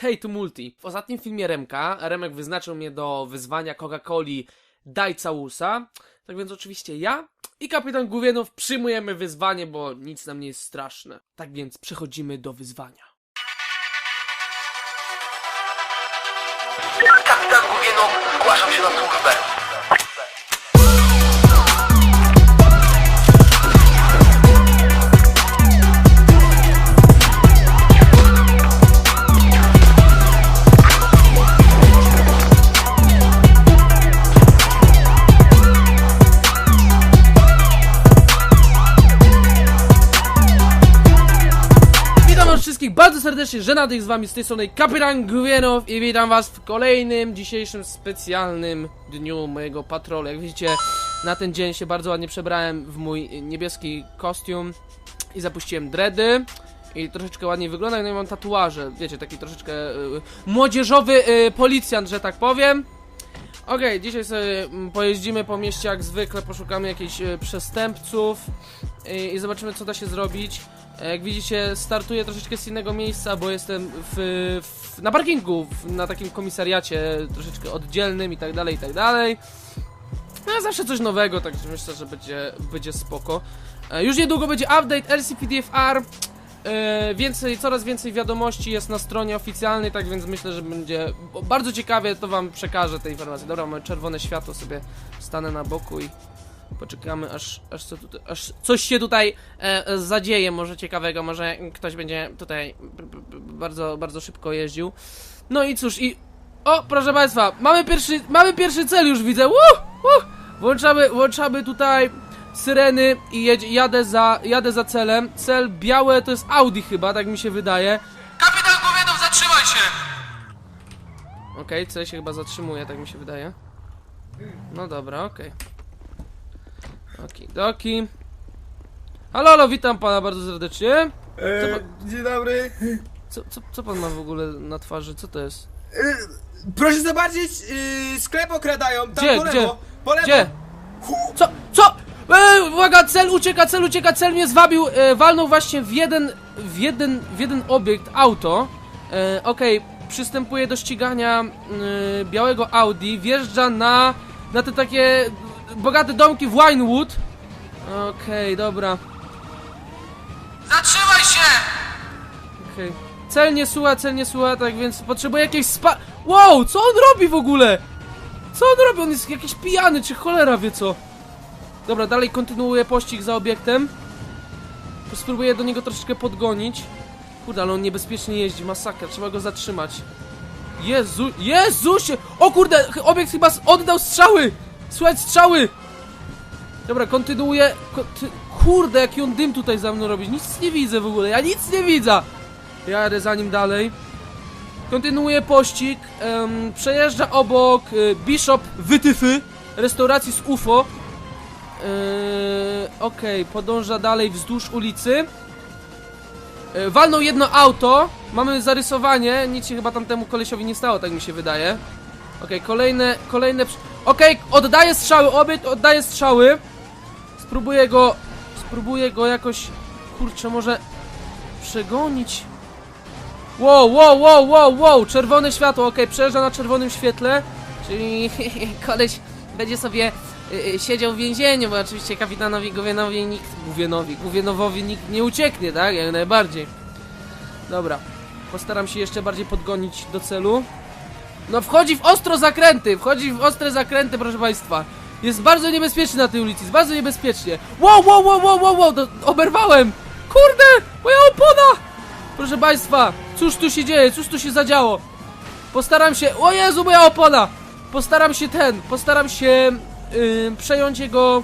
Hej, tu Multi. W ostatnim filmie Remka, Remek wyznaczył mnie do wyzwania Coca-Coli Daj Całusa. Tak więc oczywiście ja i kapitan Główienów przyjmujemy wyzwanie, bo nic nam nie jest straszne. Tak więc przechodzimy do wyzwania. Kapitan Główienów, zgłaszam się na służbę. Bardzo serdecznie, żenadych z wami z tej strony Kapitan Główienów i witam was w kolejnym dzisiejszym specjalnym dniu mojego patrolu. Jak widzicie, na ten dzień się bardzo ładnie przebrałem w mój niebieski kostium i zapuściłem dready. I troszeczkę ładniej wygląda, no i mam tatuaże, wiecie, taki troszeczkę y, młodzieżowy y, policjant, że tak powiem. Okej, dzisiaj sobie mm, pojeździmy po mieście jak zwykle, poszukamy jakichś y, przestępców y, i zobaczymy co da się zrobić. E, Jak widzicie, startuję troszeczkę z innego miejsca, bo jestem w, w, na parkingu, w, na takim komisariacie troszeczkę oddzielnym i tak dalej, i tak dalej. No, zawsze coś nowego, także myślę, że będzie, będzie spoko. E, Już niedługo będzie update LCPDFR. E, więcej, coraz więcej wiadomości jest na stronie oficjalnej, tak więc myślę, że będzie bardzo ciekawie, to wam przekażę te informacje. Dobra, mamy czerwone światło, sobie stanę na boku i poczekamy, aż, aż, co tutaj, aż coś się tutaj e, e, zadzieje, może ciekawego, może ktoś będzie tutaj bardzo, bardzo szybko jeździł. No i cóż, i... O, proszę państwa, mamy pierwszy, mamy pierwszy cel już widzę, uh, uh, włączamy, włączamy tutaj syreny i jedzie, jadę za, jadę za celem. Cel białe to jest Audi chyba, tak mi się wydaje. Kapitan Głowienów, zatrzymaj się! Okej, cel się chyba zatrzymuje, tak mi się wydaje. No dobra, okej. Oki, doki. Halo, halo, witam pana bardzo serdecznie. E, Co dzień dobry. Co, co, co pan ma w ogóle na twarzy? Co to jest? E, proszę zobaczyć, e, sklep okradają. Tam Gdzie, po gdzie? lewo. Po lewo. Gdzie? Co? Co? E, uwaga, cel ucieka, cel ucieka, cel mnie zwabił, e, walnął właśnie w jeden, w jeden, w jeden obiekt, auto. E, Okej, przystępuje do ścigania e, białego Audi, wjeżdża na, na te takie bogate domki w Winewood. Okej, dobra. Zatrzymaj się! Okej. Cel nie słucha, cel nie słucha, tak więc potrzebuję jakiejś spa... Wow, co on robi w ogóle? Co on robi? On jest jakiś pijany, czy cholera wie co? Dobra, dalej kontynuuję pościg za obiektem. Spróbuję do niego troszeczkę podgonić. Kurde, ale on niebezpiecznie jeździ, masakra, trzeba go zatrzymać. Jezu, Jezusie! O kurde, obiekt chyba oddał strzały! Słuchaj, strzały! Dobra, kontynuuję. Konty... Kurde, jaki on dym tutaj za mną robi. Nic nie widzę w ogóle, ja nic nie widzę! Jadę za nim dalej. Kontynuuję pościg. em, przejeżdża obok y, Bishop Wytyfy, restauracji z UFO. Yy, Okej, podąża dalej wzdłuż ulicy. Yy, walnął jedno auto. Mamy zarysowanie. Nic się chyba tamtemu kolesiowi nie stało, tak mi się wydaje. Okej, kolejne, kolejne. przy- Okej, oddaję strzały, obiekt oddaje strzały. Spróbuję go. Spróbuję go jakoś. Kurczę, może przegonić. Wow, wow, wow, wow, wow, czerwone światło, okej, przejeżdża na czerwonym świetle, czyli koleś będzie sobie siedział w więzieniu, bo oczywiście kapitanowi Gówienowi nikt, Gówienowi, Gówienowowi nikt nie ucieknie, tak, jak najbardziej. Dobra, postaram się jeszcze bardziej podgonić do celu. No wchodzi w ostro zakręty, wchodzi w ostre zakręty, proszę państwa. Jest bardzo niebezpiecznie na tej ulicy, jest bardzo niebezpiecznie. Wow, wow, wow, wow, wow, wow, oberwałem! Kurde, moja opona! Proszę państwa, cóż tu się dzieje, cóż tu się zadziało? Postaram się, o Jezu, moja opona! Postaram się ten, postaram się yy, przejąć jego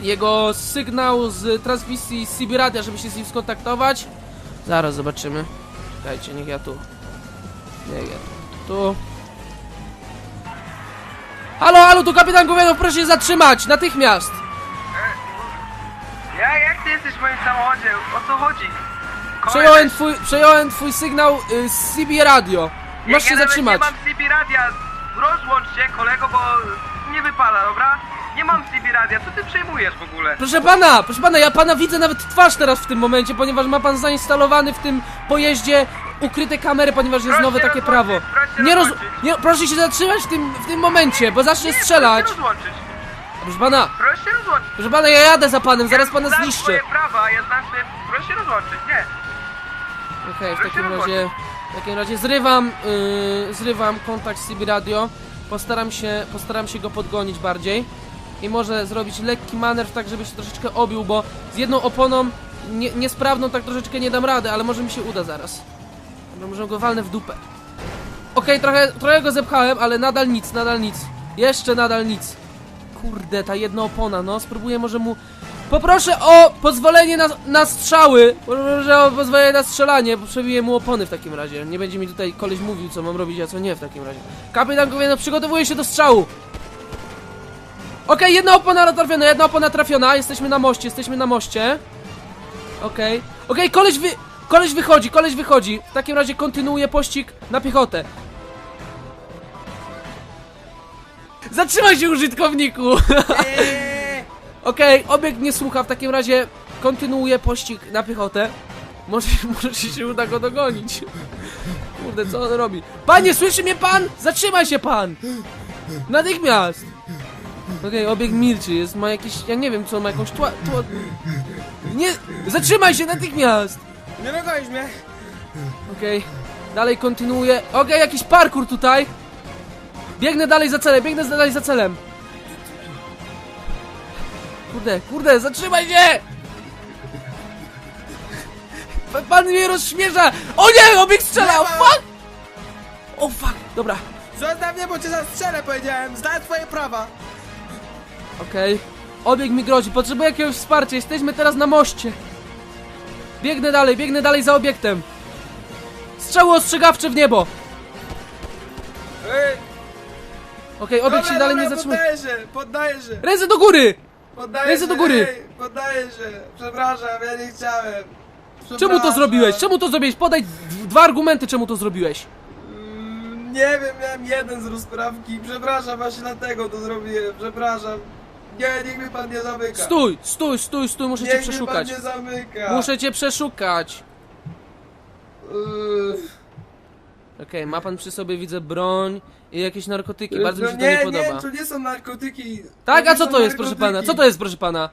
jego sygnał z transmisji CB Radia, żeby się z nim skontaktować. Zaraz zobaczymy. Czekajcie, niech ja tu. Niech ja tu. Tu. Halo, halo, tu kapitan Gówienów, proszę się zatrzymać, natychmiast! Ja, jak ty jesteś w moim samochodzie? O co chodzi? Przejąłem twój, przejąłem twój sygnał y, z CB Radio. Masz się ja nawet zatrzymać. Nie mam CB radia. Rozłącz się, kolego, bo nie wypala, dobra? Nie mam CB radia. Co ty przejmujesz w ogóle? Proszę pana, proszę pana, ja pana widzę nawet twarz teraz w tym momencie, ponieważ ma pan zainstalowany w tym pojeździe ukryte kamery, ponieważ jest Proszę nowe takie rozłączyć, prawo. proszę Nie roz... rozłączyć. Nie, proszę się zatrzymać w tym, w tym momencie, bo zacznie strzelać. Proszę rozłączyć. Proszę pana, Proszę się rozłączyć. proszę pana, ja jadę za panem, zaraz pana Znam zniszczę. swoje prawa, ja znam swoje... Proszę się rozłączyć, nie. Okej, w takim razie, w takim razie zrywam, yy, zrywam kontakt z CB Radio. Postaram się, postaram się go podgonić bardziej. I może zrobić lekki manewr, tak żeby się troszeczkę obił, bo z jedną oponą nie, niesprawną tak troszeczkę nie dam rady, ale może mi się uda zaraz. Dobra, może go walnę w dupę. Okej, trochę, trochę go zepchałem, ale nadal nic, nadal nic. Jeszcze nadal nic. Kurde, ta jedna opona, no, spróbuję może mu... Poproszę o pozwolenie na, na strzały. Poproszę o pozwolenie na strzelanie, bo przebiję mu opony w takim razie. Nie będzie mi tutaj koleś mówił, co mam robić, a co nie w takim razie. Kapitan Gówno przygotowuje się do strzału. Okej, jedna opona trafiona, jedna opona trafiona. Jesteśmy na moście, jesteśmy na moście. Okej. Okej, koleś wy... Koleś wychodzi, koleś wychodzi. W takim razie kontynuuję pościg na piechotę. Zatrzymaj się, użytkowniku! Eee, Okej, obiekt nie słucha, w takim razie kontynuuję pościg na piechotę. Może, może się uda go dogonić. Kurde, co on robi? Panie, słyszy mnie pan? Zatrzymaj się pan! Natychmiast! Okej, obiekt milczy, jest, ma jakieś, ja nie wiem co, ma jakąś tła... tła... Nie, zatrzymaj się natychmiast! Nie dogonisz mnie. Okej, dalej kontynuuję. Okej, jakiś parkour tutaj. Biegnę dalej za celem, biegnę dalej za celem. Kurde, kurde, zatrzymaj się! Pa- Pan mnie rozśmiesza! O nie, obieg strzela! O fuck! O fuck, dobra. Zostaw mnie, bo cię zastrzelę, powiedziałem. Znajdź swoje prawa. Okej. Obieg mi grozi, potrzebuję jakiegoś wsparcia. Jesteśmy teraz na moście. Biegnę dalej, biegnę dalej za obiektem. Strzały ostrzegawcze w niebo. Ej, Okej, się dobra, dalej nie dobra, zatrzymuje. Poddaję się, poddaję się. Ręce do góry! Poddaję Ręce się, do góry. Ej, poddaję się. Przepraszam, ja nie chciałem. Czemu to Przepraszam. zrobiłeś? Czemu to zrobiłeś? Podaj d- dwa argumenty, czemu to zrobiłeś. Mm, Nie wiem, miałem jeden z rozprawki. Przepraszam, właśnie dlatego to zrobiłem. Przepraszam. Nie, niech mnie pan nie zamyka. Stój, stój, stój, stój, muszę cię Niech mnie pan przeszukać. nie zamyka. Muszę cię przeszukać. Yy, Okej, ma pan przy sobie, widzę, broń i jakieś narkotyki. Bardzo no mi się to nie podoba. Nie, to nie są narkotyki. Tak, a nie co to jest, proszę pana? Co to jest, proszę pana?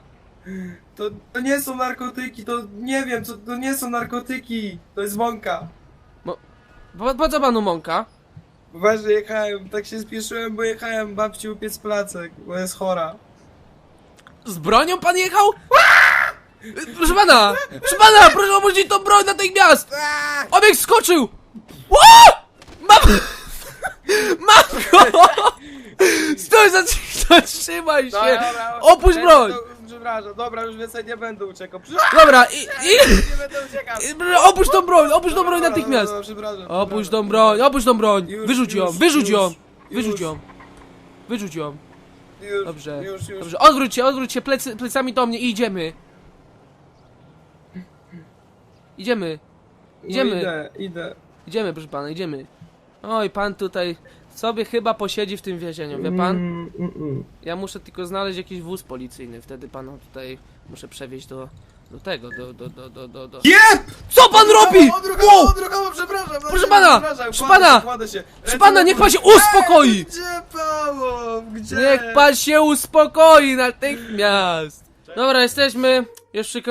To, to nie są narkotyki, to nie wiem, co, to nie są narkotyki. To jest mąka. Po, po co panu mąka? Właśnie jechałem, tak się spieszyłem, bo jechałem babci upiec placek, bo jest chora. Z bronią pan jechał? Proszę pana! Proszę pana! Proszę opuścić tą broń natychmiast! Obiekt skoczył! Ło! Mam... Mam go! Stój, zatrzy- zatrzymaj się! Opuść broń! Przepraszam, dobra, już więcej nie będę uciekał. Przepraszam, Dobra, i... i... nie będę uciekał. Opuść tą broń, opuść tą broń Dobra, natychmiast! dobra, przepraszam, Opuść przepraszam. tą broń, opuść tą broń! Już, Wyrzuć ją, już, wyrzuć ją! już, Wyrzuć już. ją! Wyrzuć ją! Już, Dobrze, już, już. dobrze. Odwróć się, odwróć się plecy, plecami do mnie i idziemy. Idziemy, idziemy. No idę, idę. idziemy, proszę pana, idziemy. Oj, pan tutaj sobie chyba posiedzi w tym więzieniu, wie pan? Mm, mm, mm. Ja muszę tylko znaleźć jakiś wóz policyjny, wtedy pana tutaj muszę przewieźć do, do tego, do, do, do, do, do, do... Jeb! Co pan robi? Odruchowo, Wow! odruchowo, przepraszam. Proszę pana, przepraszam, proszę kładę pana, się, kładę się. Proszę pana, na niech pan się uspokoi! Gdzie Paweł? Gdzie? Niech pan się uspokoi natychmiast! Dobra, jesteśmy już przy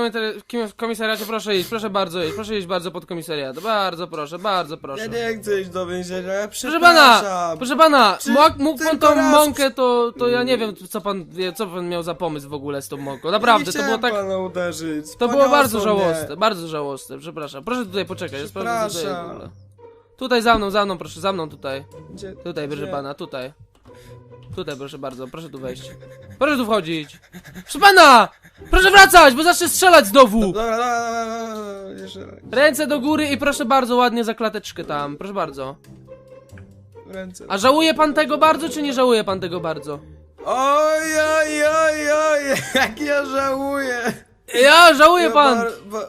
komisariacie, proszę iść, proszę bardzo iść, proszę iść bardzo pod komisariat. Bardzo proszę, bardzo Ja proszę. nie chcę iść do więzienia, ja Proszę pana, proszę pana, mógł, mógł pan tą raz- mąkę, to, to ja nie wiem, co pan, co pan miał za pomysł w ogóle z tą mąką. Naprawdę, to było tak, pana uderzyć. to było bardzo mnie. żałosne, bardzo żałosne, przepraszam. Proszę tutaj poczekać, ja sprawdzę, co to jest w ogóle. Tutaj za mną, za mną, proszę, za mną tutaj. Gdzie- Tutaj, proszę gdzie? pana, tutaj. Tutaj, proszę bardzo, proszę tu wejść. Proszę tu wchodzić. Proszę pana! Proszę wracać, bo zacznę strzelać znowu! Dobra, dobra, dobra, dobra, jeszcze raz. Ręce do góry i proszę bardzo ładnie za klateczkę tam, proszę bardzo. Ręce. A żałuje pan tego bardzo, czy nie żałuje pan tego bardzo? Oj, oj, oj, oj, jak ja żałuję. Ja żałuję Ja pan! Bar, ba,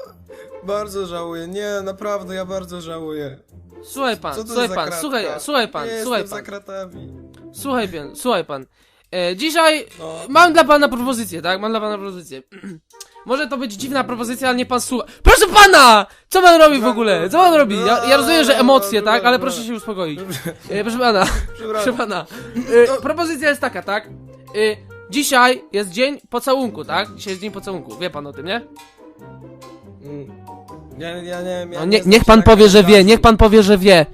bardzo żałuję, nie, naprawdę, ja bardzo żałuję. Słuchaj pan, Co to słuchaj za pan, kratka? słuchaj, słuchaj pan, nie słuchaj jestem pan, za kratami. Słuchaj pan, słuchaj pan. E, dzisiaj No. mam dla pana propozycję, tak? Mam dla pana propozycję. Może to być dziwna propozycja, ale nie pan słucha. Proszę pana! Co pan robi w ogóle? Co pan robi? Ja, ja rozumiem, że emocje, tak? Ale proszę się uspokoić. E, proszę pana, proszę pana. E, propozycja jest taka, tak? E, dzisiaj jest dzień pocałunku, tak? Dzisiaj jest dzień pocałunku. Wie pan o tym, nie? Mm. Ja, ja nie wiem. Ja No, nie, znam niech się pan na powie, że wie, niech pan powie, że wie.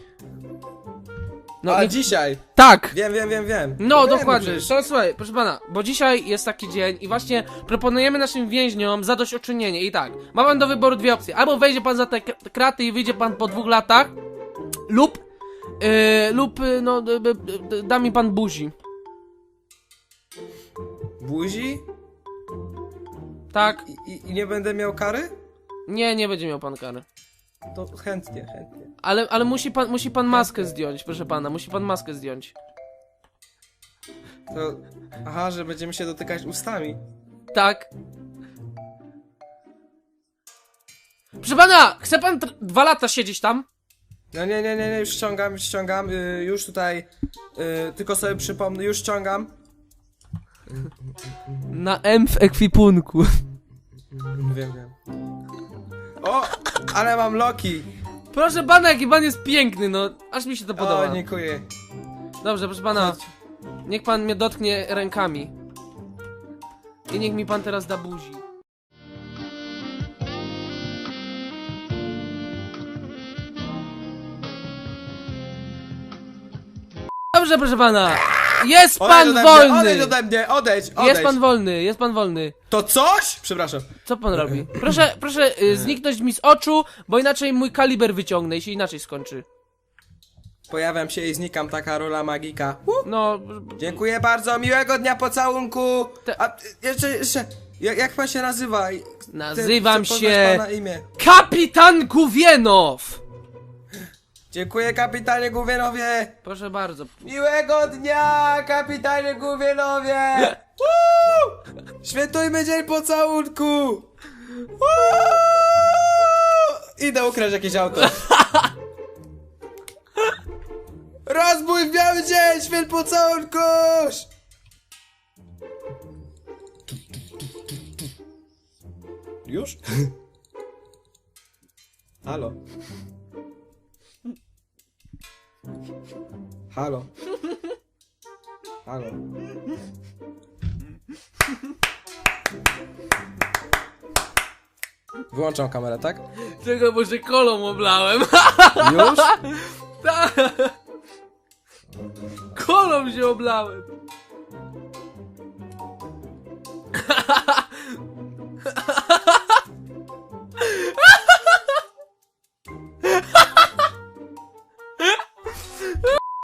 No, A dzisiaj! tak! Wiem, wiem, wiem, wiem. No, wiem, dokładnie. przecież. To, słuchaj, proszę pana, bo dzisiaj jest taki dzień i właśnie proponujemy naszym więźniom zadośćuczynienie. I tak, ma pan do wyboru dwie opcje. Albo wejdzie pan za te k- kraty i wyjdzie pan po dwóch latach, lub, yy, lub, yy, no, d- d- da mi pan buzi. Buzi? Tak? I, i, I nie będę miał kary? Nie, nie będzie miał pan kary. To chętnie, chętnie. Ale, ale musi pan, musi pan maskę zdjąć, proszę pana, musi pan maskę zdjąć. To... Aha, że będziemy się dotykać ustami. Tak. Proszę pana, chce pan tr- dwa lata siedzieć tam? No nie, nie, nie, nie, już ściągam, już ściągam, y, już tutaj, y, tylko sobie przypomnę, już ściągam. Na M w ekwipunku. Wiem, wiem. O, ale mam Loki. Proszę pana, jaki pan jest piękny, no. Aż mi się to podoba. O, dziękuję. Dobrze, proszę pana. Niech pan mnie dotknie rękami. I niech mi pan teraz da buzi. Dobrze, proszę pana. Jest pan Odejdź ode wolny. Mnie, odejdź ode mnie, odejdź, odejdź. Jest pan wolny, jest pan wolny. To coś? Przepraszam. Co pan robi? Proszę, proszę y, zniknąć mi z oczu, bo inaczej mój kaliber wyciągnę i się inaczej skończy. Pojawiam się i znikam, taka rola magika. Uh, No, dziękuję bardzo, miłego dnia pocałunku. Te- A, y, jeszcze, jeszcze, jak, jak pan się nazywa? Chcę- Nazywam chcę poznać się- Pana imię. kapitan Guwienow! Dziękuję kapitanie Gówienowie. Proszę bardzo. Miłego dnia, kapitanie Gówienowie! Woo! Świętujmy dzień pocałunku! Idę ukraść jakieś auto. Rozbój w biały dzień, święt pocałunkuś! Już? Halo? Halo? Halo? Wyłączam kamerę, tak? Czego może kolą oblałem? Już? Tak. kolą się oblałem.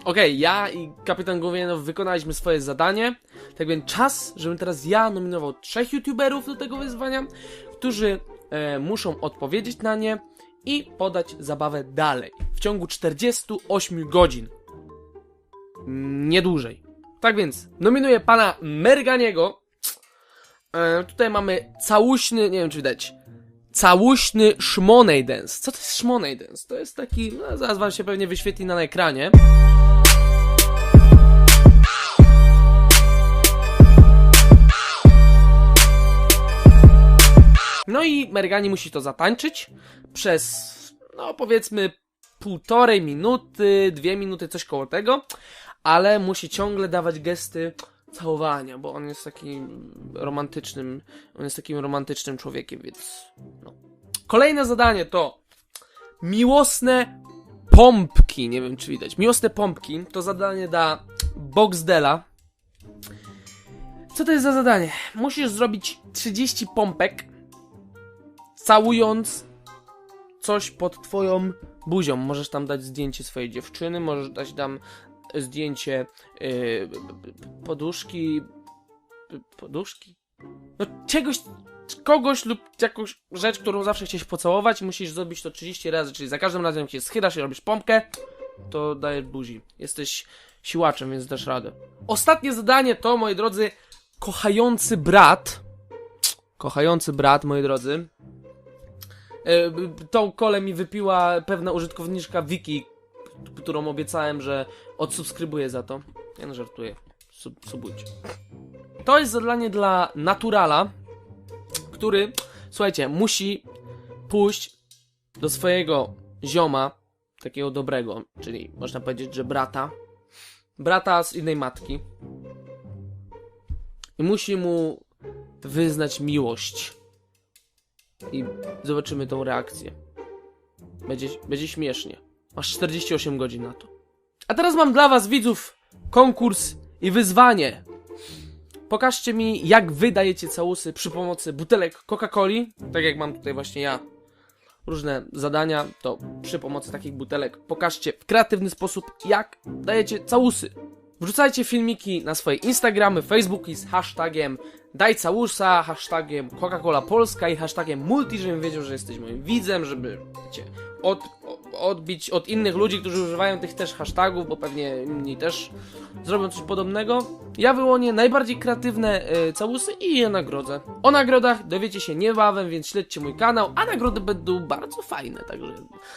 Okej, ja i kapitan Głowienow wykonaliśmy swoje zadanie. Tak więc czas, żebym teraz ja nominował trzech youtuberów do tego wyzwania, którzy e, muszą odpowiedzieć na nie i podać zabawę dalej. W ciągu 48 godzin. Nie dłużej. Tak więc, nominuję pana Merganiego. E, tutaj mamy całuśny, nie wiem czy widać, całuśny Shmonej Dance. Co to jest Shmonej Dance? To jest taki, no, zaraz wam się pewnie wyświetli na ekranie. No i Mergani musi to zatańczyć przez, no powiedzmy, półtorej minuty, dwie minuty, coś koło tego, ale musi ciągle dawać gesty całowania, bo on jest takim romantycznym, on jest takim romantycznym człowiekiem, więc no. Kolejne zadanie to miłosne pompki, nie wiem czy widać, miłosne pompki, to zadanie da Boxdela. Co to jest za zadanie? Musisz zrobić 30 pompek, całując coś pod twoją buzią. Możesz tam dać zdjęcie swojej dziewczyny, możesz dać tam zdjęcie yy, poduszki. Poduszki? No czegoś, kogoś lub jakąś rzecz, którą zawsze chciałeś pocałować musisz zrobić to 30 razy, czyli za każdym razem jak się schylasz i robisz pompkę, to dajesz buzi. Jesteś siłaczem, więc dasz radę. Ostatnie zadanie to, moi drodzy, kochający brat. Kochający brat, moi drodzy. E, Tą kolę mi wypiła pewna użytkowniczka Wiki, którą obiecałem, że odsubskrybuję za to. Ja no żartuję. sub, subujcie. To jest zadanie dla naturala, który, słuchajcie, musi pójść do swojego zioma, takiego dobrego, czyli można powiedzieć, że brata, brata z innej matki i musi mu wyznać miłość. I zobaczymy tą reakcję. Będzie, będzie śmiesznie. Masz 48 godzin na to. A teraz mam dla was, widzów, konkurs i wyzwanie. Pokażcie mi, jak wy dajecie całusy przy pomocy butelek Coca-Coli, tak jak mam tutaj właśnie ja różne zadania, to przy pomocy takich butelek pokażcie w kreatywny sposób, jak dajecie całusy. Wrzucajcie filmiki na swoje Instagramy, Facebooki z hashtagiem daj całusa, hashtagiem Coca-Cola Polska i hashtagiem multi, żebym wiedział, że jesteś moim widzem, żeby, od, odbić od innych ludzi, którzy używają tych też hashtagów, bo pewnie inni też zrobią coś podobnego. Ja wyłonię najbardziej kreatywne e, całusy i je nagrodzę. O nagrodach dowiecie się niebawem, więc śledźcie mój kanał, a nagrody będą bardzo fajne, także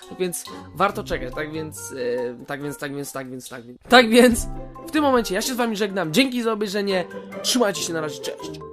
tak więc warto czekać, tak więc, e, tak więc, tak więc, tak więc, tak więc. Tak więc, w tym momencie ja się z wami żegnam, dzięki za obejrzenie, trzymajcie się na razie, cześć!